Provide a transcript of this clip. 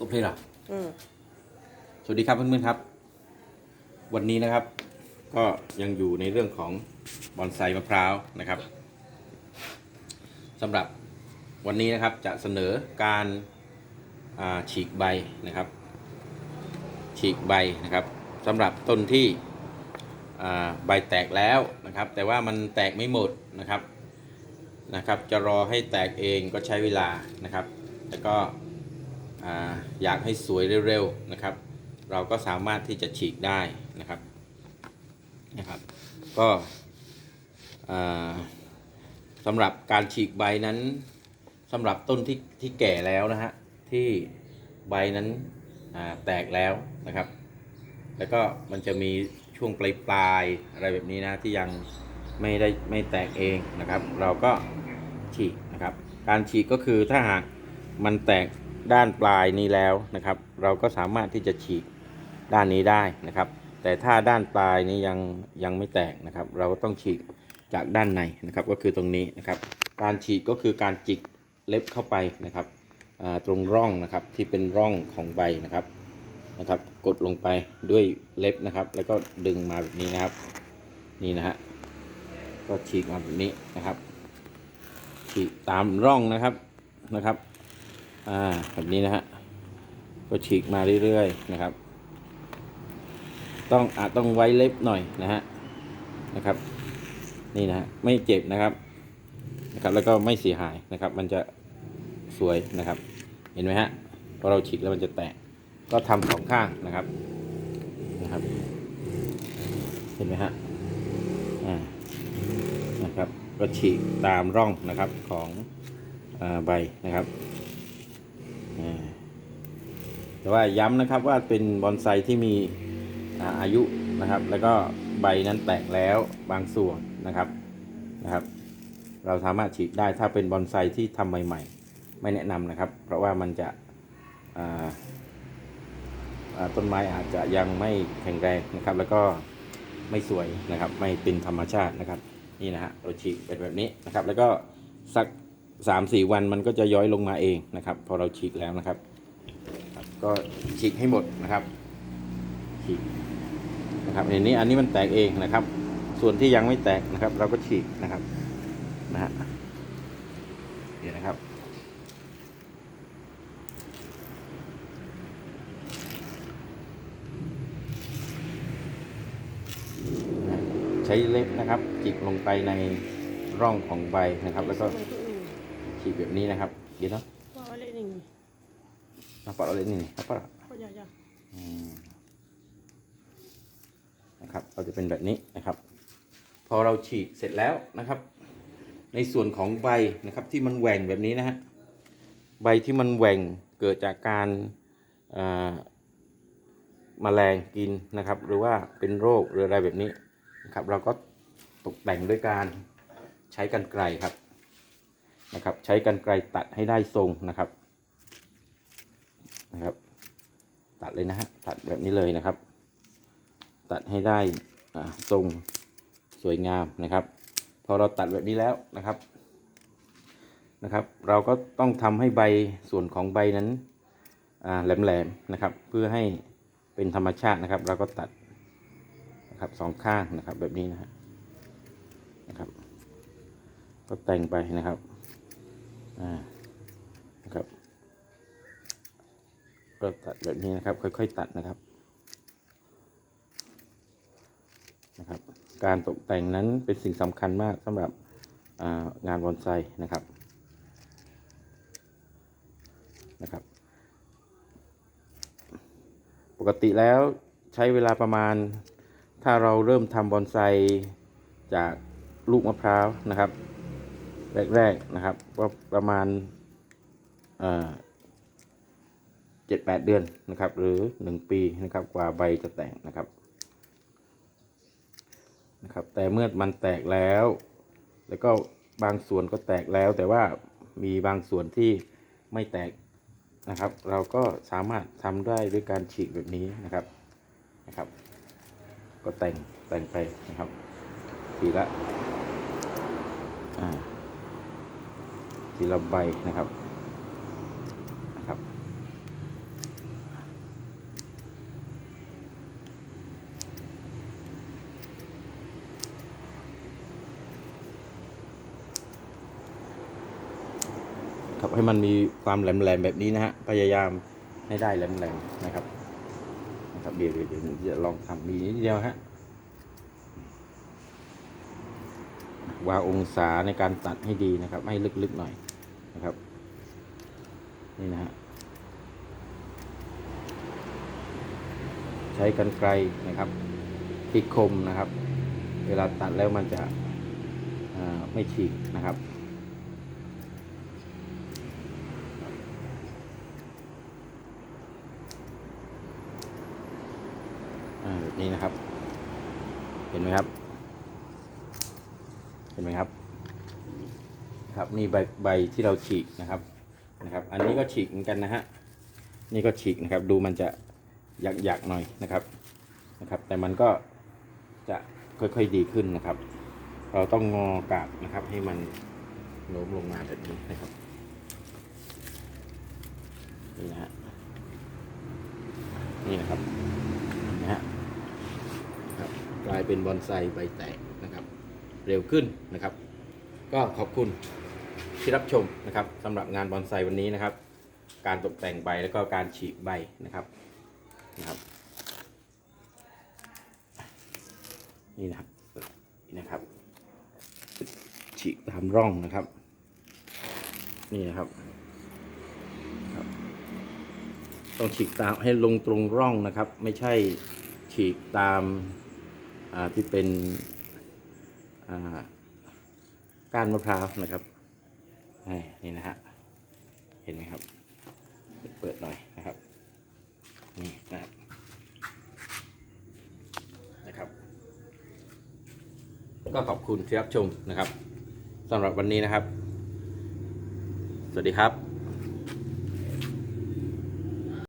ตบเลยเหรออืมสวัสดีครับเพื่อนๆครับ วันนี้นะครับ ก็ยังอยู่ในเรื่องของบอนไซมะพร้าวนะครับสำหรับวันนี้นะครับจะเสนอการอ่าฉีกใบนะครับ ฉีกใบนะครับสำหรับต้นที่อ่าใบแตกแล้วนะครับ แต่ว่ามันแตกไม่หมดนะครับนะครับ จะรอให้แตกเองก็ใช้เวลานะครับ แล้วก็ อยากให้สวยเร็วๆนะครับ เราก็สามารถที่จะฉีกได้นะครับนะครับ ก็สำหรับการฉีกใบนั้นสำหรับต้นที่ที่แก่แล้วนะฮะที่ใบนั้นแตกแล้วนะครับ แล้วก็มันจะมีช่วงปลายปลายๆอะไรแบบนี้นะที่ยังไม่ได้ไม่แตกเองนะครับ เราก็ฉีกนะครับ การฉีกก็คือถ้าหากมันแตก ด้านปลายนี้แล้วนะครับ เราก็สามารถที่จะฉีกด้านนี้ได้นะครับ แต่ถ้าด้านปลายนี้ยังยังไม่แตกนะครับ เราก็ต้องฉีกจากด้านในนะครับ ก็คือตรงนี้นะครับ การฉีกก็คือการจิกเล็บเข้าไปนะครับตรงร่องนะครับที่เป็นร่องของใบนะครับนะครับ กดลงไปด้วยเล็บนะครับ แล้วก็ดึงมาแบบนี้นะครับ นี่นะฮะก็ฉีกมาแบบนี้นะครับฉีกตามร่องนะครับนะครับ อ่าแบบนี้นะฮะก็ฉีกมาเรื่อยๆนะครับ ต้องอาจต้องไว้เล็บหน่อยนะฮะนะครับ นี่นะฮะไม่เจ็บนะครับนะครับ แล้วก็ไม่เสียหายนะครับ มันจะสวยนะครับ เห็นไหมฮะพอเราฉีกแล้วมันจะแตกก็ทำสองข้างนะครับนะครับ เห็นไหมฮะอ่านะครับก็ฉีกตามร่องนะครับของอใบนะครับ แต่ว่าย้ำนะครับว่าเป็นบอนไซที่มีอาอายุนะครับ แล้วก็ใบนั้นแตกแล้วบางส่วนนะครับนะครับ เราสามารถฉีกได้ถ้าเป็นบอนไซที่ทำใหม่ ๆ ไม่แนะนำนะครับ เพราะว่ามันจะต้นไม้อาจจะยังไม่แข็งแรงนะครับ แล้วก็ไม่สวยนะครับ ไม่เป็นธรรมชาตินะครับ นี่นะฮะเราฉีกเป็นแบบนี้นะครับ แล้วก็สัก สามสี่วันมันก็จะย้อยลงมาเองนะครับ พอเราฉีกแล้วนะครับ ก็ฉีกให้หมดนะครับฉีกนะครับในนี้อันนี้มันแตกเองนะครับ ส่วนที่ยังไม่แตกนะครับ เราก็ฉีกนะครับนะฮะเดี๋ยวนะครับใช้เล็บนะครับจิกลงไปในร่องของใบนะครับ แล้วก็ ฉีกแบบนี้นะครับเดี๋ยวเนาะว่าอะไรหนึ่งมาปอดเอาเลยนี่นี่ครับปอดก็ใหญ่อืมนะครับเราจะเป็นแบบนี้นะครับ พอเราฉีกเสร็จแล้วนะครับ ในส่วนของใบนะครับที่มันแหว่งแบบนี้นะฮะใบที่มันแหว่งเกิดจากการอ่าแมลงกินนะครับ หรือว่าเป็นโรคหรืออะไรแบบนี้นะครับ เราก็ตกแต่งด้วยการใช้กันไกรครับ นะครับ ใช้กันไกรตัดให้ได้ทรงนะครับนะครับ ตัดเลยนะฮะตัดแบบนี้เลยนะครับ ตัดให้ได้ทรงสวยงามนะครับ พอเราตัดแบบนี้แล้วนะครับนะครับ เราก็ต้องทำให้ใบส่วนของใบนั้นอ่าแหลมๆนะครับ เพื่อให้เป็นธรรมชาตินะครับ เราก็ตัดนะครับสองข้างนะครับแบบนี้นะฮะนะครับ ก็แต่งไปนะครับ นะครับ ก็ตัดแบบนี้นะครับ ค่อย ๆ ตัดนะครับนะครับ การตกแต่งนั้นเป็นสิ่งสำคัญมากสำหรับางานบอนไซนะครับนะครับ ปกติแล้วใช้เวลาประมาณ ถ้าเราเริ่มทำบอนไซจากลูกมะพร้าวนะครับ แรกๆนะครับก็ประมาณเอ่อเจ็ดแปดเดือนนะครับ หรือหนึ่งปีนะครับกว่าใบจะแตกนะครับนะครับ แต่เมื่อมันแตกแล้ว แล้วก็บางส่วนก็แตกแล้ว แต่ว่ามีบางส่วนที่ไม่แตกนะครับ เราก็สามารถทำได้ด้วยการฉีกแบบนี้นะครับนะครับ ก็แต่งแต่งไปนะครับทีละอ่า ทีละใบนะครับ ครับให้มันมีความแหลมแหลมแบบนี้นะฮะพยายามให้ได้แหลมแหลมนะครับนะครับเดี๋ยวเดี๋ยวจะลองทำมีนิดเดียวฮะ วางองศาในการตัดให้ดีนะครับ ให้ลึกๆหน่อยนะครับ นี่นะฮะใช้กันไกลนะครับที่คมนะครับ เวลาตัดแล้วมันจะไม่ฉีกนะครับแบบนี้นะครับ เห็นไหมครับ ห็นไหมครับ ครับนี่ใบใบที่เราฉีกนะครับนะครับ อันนี้ก็ฉีกเหมือนกันนะฮะนี่ก็ฉีกนะครับ ดูมันจะหยักๆหน่อยนะครับนะครับ แต่มันก็จะค่อยๆดีขึ้นนะครับ เราต้องงอกาบนะครับ ให้มันโน้มลงมาแบบนี้นะครับนี่นะฮะนี่นะครับนะฮะครับกลายเป็นบอนไซใบแตก เร็วขึ้นนะครับ ก็ขอบคุณที่รับชมนะครับสำหรับงานบอนไซวันนี้นะครับ การตกแต่งใบแล้วก็การฉีกใบนะครับนะครับ นี่นะครับนี่นะครับ ฉีกตามร่องนะครับ นี่นะครับต้องฉีกตามให้ลงตรงร่องนะครับ ไม่ใช่ฉีกตามที่เป็น ก้านมะพร้าวนะครับนี่นะฮะเห็นไหมครับ เปิดหน่อยนะครับนี่นะครับนะครับ ก็ขอบคุณที่รับชมนะครับสำหรับวันนี้นะครับ สวัสดีครับ